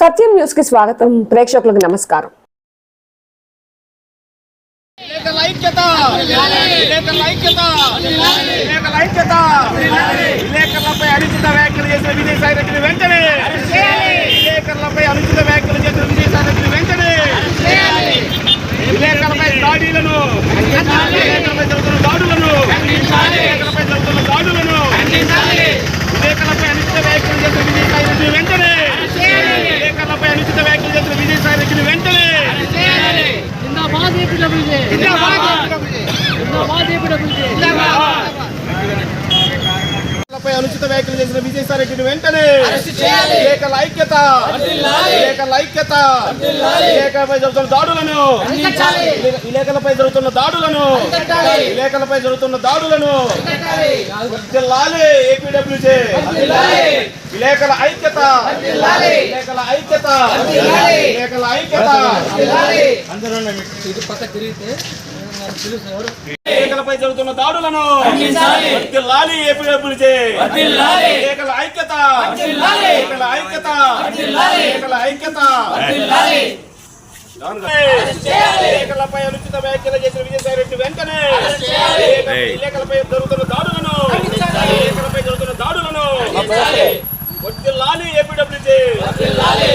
సత్యం న్యూస్కి స్వాగతం. ప్రేక్షకులకు నమస్కారం. విలేకరులపై అనుచిత వ్యాఖ్యలు చేసిన విజయసాయి రెడ్డిని వెంటనే एपीडब्ल्यूजे जिंदाबाद एपीडब्ल्यूजे పై అనుచిత వ్యాఖ్యలు చేసిన విజయసాయి రెడ్డిని వెంటనే విలేకరుల ఐక్యత విలేకరుల ఐక్యత విలేకరులపై జరుగుతున్న దాడులను విలేకరులపై జరుగుతున్న దాడులను విలేకరులపై జరుగుతున్న దాడులను వర్ధిల్లాలి ఏపీడబ్ల్యూజే ఐక్యత విలేకరుల ఐక్యత విలేకరుల ఐక్యత. విలేకరులపై జరుగుతున్న దాడులను ఏపీడబ్ల్యూజే విలేకరుల ఐక్యత. విలేకరుల ఐక్యత. విలేకరుల ఐక్యత. విలేకరులపై అనుచిత వ్యాఖ్యలు చేసిన విజయసాయి రెడ్డి వెంటనే విలేకరులపై జరుగుతున్న దాడులను విలేకరులపై జరుగుతున్న దాడులను వర్ధిల్లాలి ఏపీడబ్ల్యూజే వర్ధిల్లాలి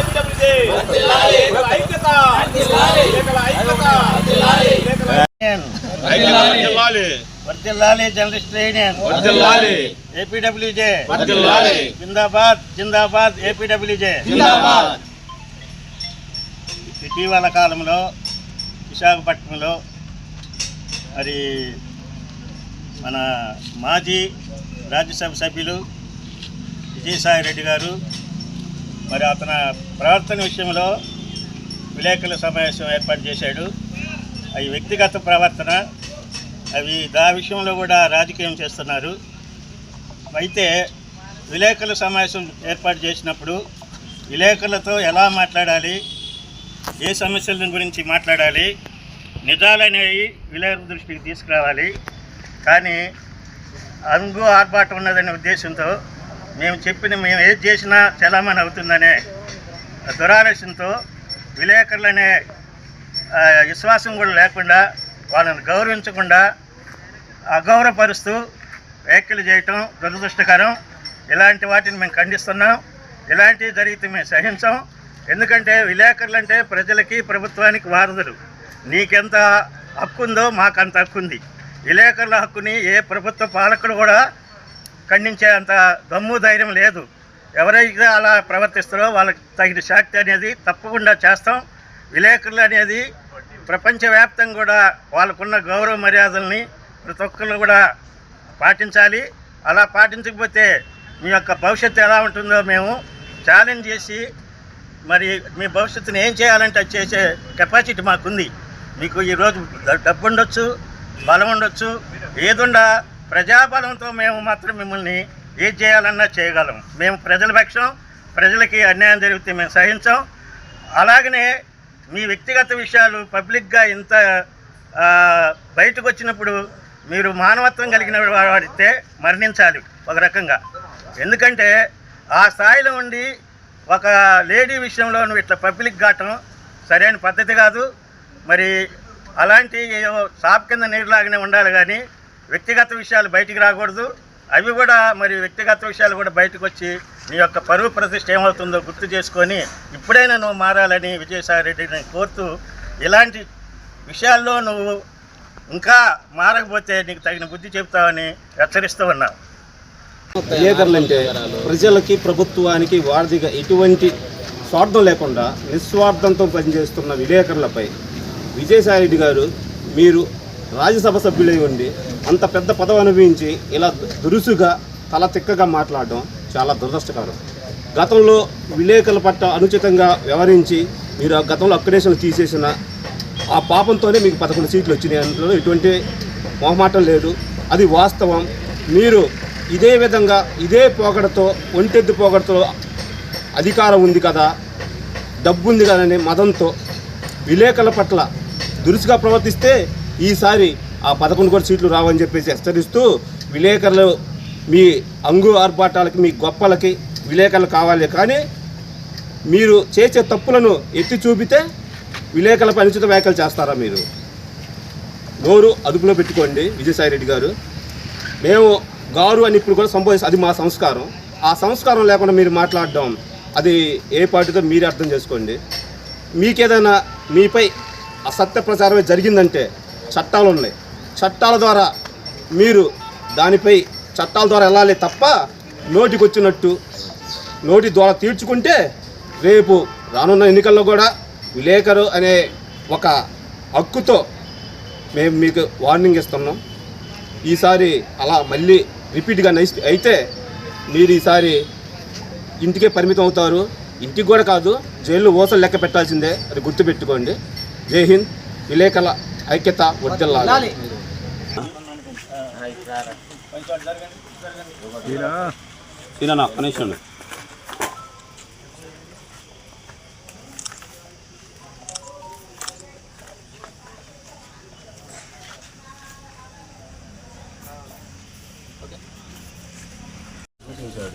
ఏపీడబ్ల్యూజే విలేకరుల ఐక్యత. ఐక్యత. వర్ధిల్లాలి వర్దిల్లాలి. జర్నలిస్ట్ యూనియన్ వర్ధిల్లాలి ఏపీడబ్ల్యూజే. వర్ధిల్లాలి జిందాబాద్ జిందాబాద్ ఏపీడబ్ల్యూజే. జిందాబాద్. ఇటీవల కాలంలో విశాఖపట్నంలో మరి మన మాజీ రాజ్యసభ సభ్యులు విజయసాయి రెడ్డి గారు మరి అతని ప్రవర్తన విషయంలో విలేకరుల సమావేశం ఏర్పాటు చేశాడు. అవి వ్యక్తిగత ప్రవర్తన అవి దా విషయంలో కూడా రాజకీయం చేస్తున్నారు. అయితే విలేకరుల సమావేశం ఏర్పాటు చేసినప్పుడు విలేకరులతో ఎలా మాట్లాడాలి ఏ సమస్యల గురించి మాట్లాడాలి నిజాలనేవి విలేకరుల దృష్టికి తీసుకురావాలి. కానీ అంగు ఆర్భాటం ఉన్నదనే ఉద్దేశంతో మేము చెప్పిన మేము ఏది చేసినా చలామణి అవుతుందనే దురాలోచనతో విలేకరులనే విశ్వాసం కూడా లేకుండా వాళ్ళని గౌరవించకుండా అగౌరవపరుస్తూ వ్యాఖ్యలు చేయటం దురదృష్టకరం. ఇలాంటి వాటిని మేము ఖండిస్తున్నాం. ఇలాంటివి జరిగితే మేము సహించాం. ఎందుకంటే విలేకరులు అంటే ప్రజలకి ప్రభుత్వానికి వారధులు. నీకెంత హక్కు ఉందో మాకంత హక్కు ఉంది. విలేకరుల హక్కుని ఏ ప్రభుత్వ పాలకుడు కూడా ఖండించే అంత దమ్ము ధైర్యం లేదు. ఎవరైతే అలా ప్రవర్తిస్తారో వాళ్ళకి తగిన శాక్తి అనేది తప్పకుండా చేస్తాం. విలేకరులు అనేది ప్రపంచవ్యాప్తంగా కూడా వాళ్ళకున్న గౌరవ మర్యాదల్ని ప్రతి ఒక్కరు కూడా పాటించాలి. అలా పాటించకపోతే మీ యొక్క భవిష్యత్తు ఎలా ఉంటుందో మేము ఛాలెంజ్ చేసి మరి మీ భవిష్యత్తుని ఏం చేయాలంటే అది చేసే కెపాసిటీ మాకుంది. మీకు ఈరోజు డబ్బు ఉండొచ్చు బలం ఉండొచ్చు ఏదుండా ప్రజాబలంతో మేము మాత్రం మిమ్మల్ని ఏది చేయాలన్నా చేయగలం. మేము ప్రజల పక్షం ప్రజలకి అన్యాయం జరిగితే మేము సహించాం. అలాగనే మీ వ్యక్తిగత విషయాలు పబ్లిక్గా ఇంత బయటకు వచ్చినప్పుడు మీరు మానవత్వం కలిగిన వాడితే మరణించాలి ఒక రకంగా. ఎందుకంటే ఆ స్థాయిలో ఉండి ఒక లేడీ విషయంలో నువ్వు ఇట్లా పబ్లిక్ కావటం సరైన పద్ధతి కాదు. మరి అలాంటి సాప్ కింద నీరులాగానే ఉండాలి కానీ వ్యక్తిగత విషయాలు బయటికి రాకూడదు. అవి కూడా మరి వ్యక్తిగత విషయాలు కూడా బయటకు వచ్చి నీ యొక్క పరువు ప్రతిష్ట ఏమవుతుందో గుర్తు చేసుకొని ఇప్పుడైనా నువ్వు మారాలని విజయసాయి రెడ్డిని కోరుతూ ఇలాంటి విషయాల్లో నువ్వు ఇంకా మారకపోతే నీకు తగిన బుద్ధి చెప్తావని హెచ్చరిస్తూ ఉన్నావు. విలేకరులంటే ప్రజలకి ప్రభుత్వానికి వారిదిగా ఎటువంటి స్వార్థం లేకుండా నిస్వార్థంతో పనిచేస్తున్న విలేకరులపై విజయసాయిరెడ్డి గారు మీరు రాజ్యసభ సభ్యులై ఉండి అంత పెద్ద పదవి అనుభవించి ఇలా దురుసుగా తల తిక్కగా మాట్లాడడం చాలా దురదృష్టకరం. గతంలో విలేకరుల పట్ల అనుచితంగా వ్యవహరించి మీరు ఆ గతంలో అక్రేషన్లు తీసేసిన ఆ పాపంతోనే మీకు పదకొండు సీట్లు వచ్చినాయి అందులో ఎటువంటి మొహమాటం లేదు. అది వాస్తవం. మీరు ఇదే విధంగా ఇదే పోగడతో ఒంటెద్దు పోగడతో అధికారం ఉంది కదా డబ్బు ఉంది కదా మదంతో విలేకరుల పట్ల దురుసుగా ప్రవర్తిస్తే ఈసారి ఆ పదకొండు కోటి సీట్లు రావని చెప్పేసి హెచ్చరిస్తూ విలేకరులు మీ అంగు ఆర్భాటాలకి మీ గొప్పలకి విలేకరులు కావాలి కానీ మీరు చేసే తప్పులను ఎత్తి చూపితే విలేకరులపై అనుచిత వ్యాఖ్యలు చేస్తారా మీరు? నోరు అదుపులో పెట్టుకోండి విజయసాయి రెడ్డి గారు. మేము గారు అని ఇప్పుడు కూడా సంబోధిస్తాం అది మా సంస్కారం. ఆ సంస్కారం లేకుండా మీరు మాట్లాడడం అది ఏ పార్టీతో మీరే అర్థం చేసుకోండి. మీకేదైనా మీపై అసత్య ప్రచారమే జరిగిందంటే చట్టాలు ఉన్నాయి. చట్టాల ద్వారా మీరు దానిపై చట్టాల ద్వారా వెళ్ళాలి తప్ప నోటికి వచ్చినట్టు నోటి ద్వారా తీర్చుకుంటే రేపు రానున్న ఎన్నికల్లో కూడా విలేకరు అనే ఒక హక్కుతో మేము మీకు వార్నింగ్ ఇస్తున్నాం. ఈసారి అలా మళ్ళీ రిపీట్గా నైస్ అయితే మీరు ఈసారి ఇంటికే పరిమితం అవుతారు. ఇంటికి కూడా కాదు జైల్లో ఓసలు లెక్క పెట్టాల్సిందే. అది గుర్తుపెట్టుకోండి. జై హింద్. విలేకరుల ఐక్యత వర్దిల్లాలి ఈయన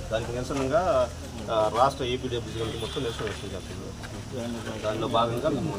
దానికి నిరసనంగా రాష్ట్ర ఏపీడబ్ల్యూసీ కమిటీ మొత్తం నిరసన వ్యక్తం చేస్తుంది దానిలో భాగంగా మేము